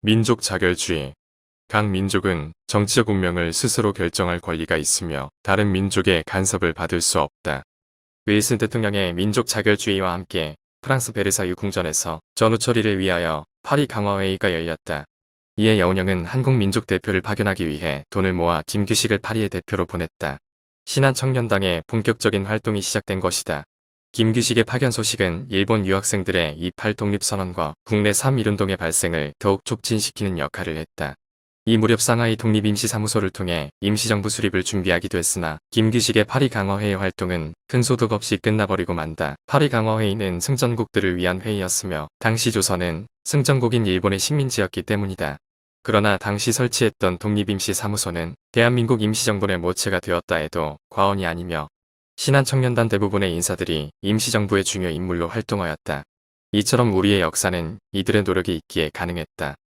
민족 자결주의. 각 민족은 정치적 운명을 스스로 결정할 권리가 있으며 다른 민족의 간섭을 받을 수 없다. 윌슨 대통령의 민족 자결주의와 함께 프랑스 베르사유 궁전에서 전후 처리를 위하여 파리 강화회의가 열렸다. 이에 여운형은 한국 민족 대표를 파견하기 위해 돈을 모아 김규식을 파리의 대표로 보냈다. 신한 청년당의 본격적인 활동이 시작된 것이다. 김규식의 파견 소식은 일본 유학생들의 이팔 독립선언과 국내 3.1운동의 발생을 더욱 촉진시키는 역할을 했다. 이 무렵 상하이 독립임시사무소를 통해 임시정부 수립을 준비하기도 했으나 김규식의 파리 강화회의 활동은 큰 소득 없이 끝나버리고 만다. 파리 강화회의는 승전국들을 위한 회의였으며 당시 조선은 승전국인 일본의 식민지였기 때문이다. 그러나 당시 설치했던 독립임시사무소는 대한민국 임시정부의 모체가 되었다 해도 과언이 아니며 신한 청년단 대부분의 인사들이 임시정부의 중요 인물로 활동하였다. 이처럼 우리의 역사는 이들의 노력이 있기에 가능했다.